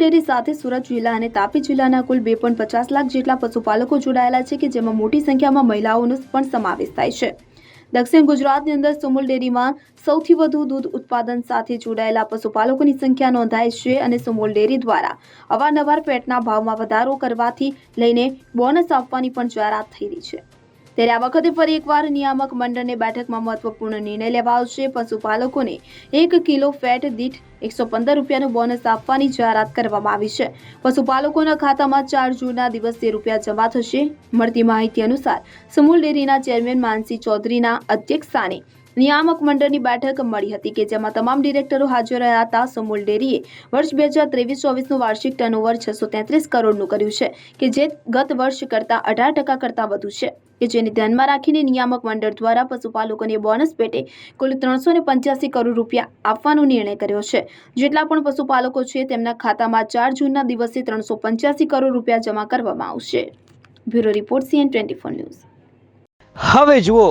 Dairy સાથે સુરત જિલ્લા અને તાપી જિલ્લાના કુલ બે પચાસ લાખ જેટલા પશુપાલકો જોડાયેલા છે કે જેમાં મોટી સંખ્યામાં મહિલાઓનો પણ સમાવેશ થાય છે. દક્ષિણ ગુજરાતની અંદર સુમુલ ડેરીમાં સૌથી વધુ દૂધ ઉત્પાદન સાથે જોડાયેલા પશુપાલકોની સંખ્યા નોંધાય છે અને સુમુલ ડેરી દ્વારા અવારનવાર ફેટના ભાવમાં વધારો કરવાથી લઈને બોનસ આપવાની પણ જાહેરાત થઈ રહી છે. ત્યારે આ વખતે ફરી એકવાર નિયામક મંડળની બેઠકમાં મહત્વપૂર્ણ નિર્ણય લેવાયો છે પશુપાલકોને એક કિલો ફેટ દીઠ એકસો પંદર રૂપિયાનું બોનસ આપવાની જાહેરાત કરવામાં આવી છે. પશુપાલકોના ખાતામાં ચાર જૂનના દિવસે રૂપિયા જમા થશે. મળતી માહિતી અનુસાર, સમૂલ ડેરીના ચેરમેન માનસી ચૌધરીના અધ્યક્ષસ્થાને નિયામક મંડળની બેઠક મળી હતી કે જેમાં તમામ ડિરેક્ટરો હાજર રહ્યા હતા સમૂલ ડેરીએ વર્ષ બે હજાર ત્રેવીસ ચોવીસનું વાર્ષિક ટર્નઓવર છસો તેત્રીસ કરોડનું કર્યું છે, કે જે ગત વર્ષ કરતાં અઢાર ટકા કરતાં વધુ છે, કે જેને ધ્યાનમાં રાખીને નિયામક મંડળ દ્વારા પશુપાલકોને બોનસ પેટે કુલ ત્રણસો ને પંચ્યાસી કરોડ રૂપિયા આપવાનો નિર્ણય કર્યો છે. જેટલા પણ પશુપાલકો છે, તેમના ખાતામાં ચાર જૂનના દિવસે ત્રણસો પંચ્યાસી કરોડ રૂપિયા જમા કરવામાં આવશે. Bureau report CN twenty four news. હવે જુઓ